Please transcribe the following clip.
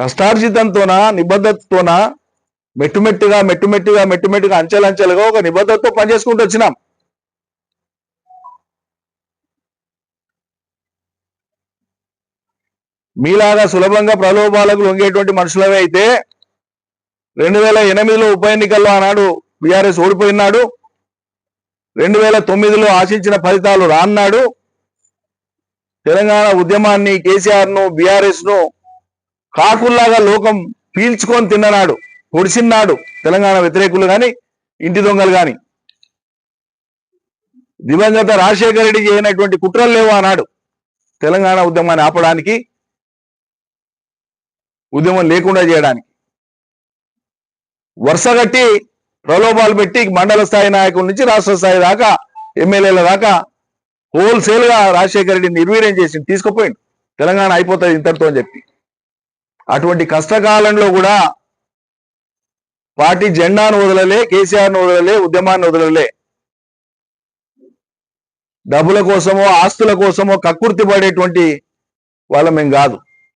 కష్టార్జితంతోనా నిబద్ధతతోనా మెట్టుమెట్టుగా మెట్టుమెట్టుగా మెట్టుమెట్టుగా అంచెలంచెలుగా ఒక నిబద్ధతతో పనిచేసుకుంటూ వచ్చినాం. మీలాగా సులభంగా ప్రలోభాలకు లొంగేటువంటి మనుషులవే అయితే రెండు వేల ఎనిమిదిలో ఉప ఎన్నికల్లో ఆనాడు బీఆర్ఎస్ ఓడిపోయినాడు. రెండు వేల తొమ్మిదిలో ఆశించిన ఫలితాలు రాన్నాడు. తెలంగాణ ఉద్యమాన్ని కేసీఆర్ను బీఆర్ఎస్ను కాకుల్లాగా లోకం పీల్చుకొని తిన్ననాడు పొడిచిన్నాడు తెలంగాణ వ్యతిరేకులు గాని ఇంటి దొంగలు గాని. దివంగత రాజశేఖర రెడ్డి చేయనటువంటి కుట్రలు లేవు అన్నాడు తెలంగాణ ఉద్యమాన్ని ఆపడానికి ఉద్యమం లేకుండా చేయడానికి. వరుసగట్టి ప్రలోభాలు పెట్టి మండల స్థాయి నాయకుల నుంచి రాష్ట్ర స్థాయి దాకా ఎమ్మెల్యేల దాకా హోల్సేల్గా రాజశేఖర రెడ్డి నిర్వీర్యం చేసి తీసుకుపోయింది తెలంగాణ అయిపోతుంది ఇంతటితో అని చెప్పి. అటువంటి కష్టకాలంలో కూడా పార్టీ జెండాను వదలలే కేసీఆర్ను వదలలే ఉద్యమాన్ని వదలలే. డబ్బుల కోసమో ఆస్తుల కోసమో కక్కుర్తి పడేటువంటి వాళ్ళ మేము కాదు.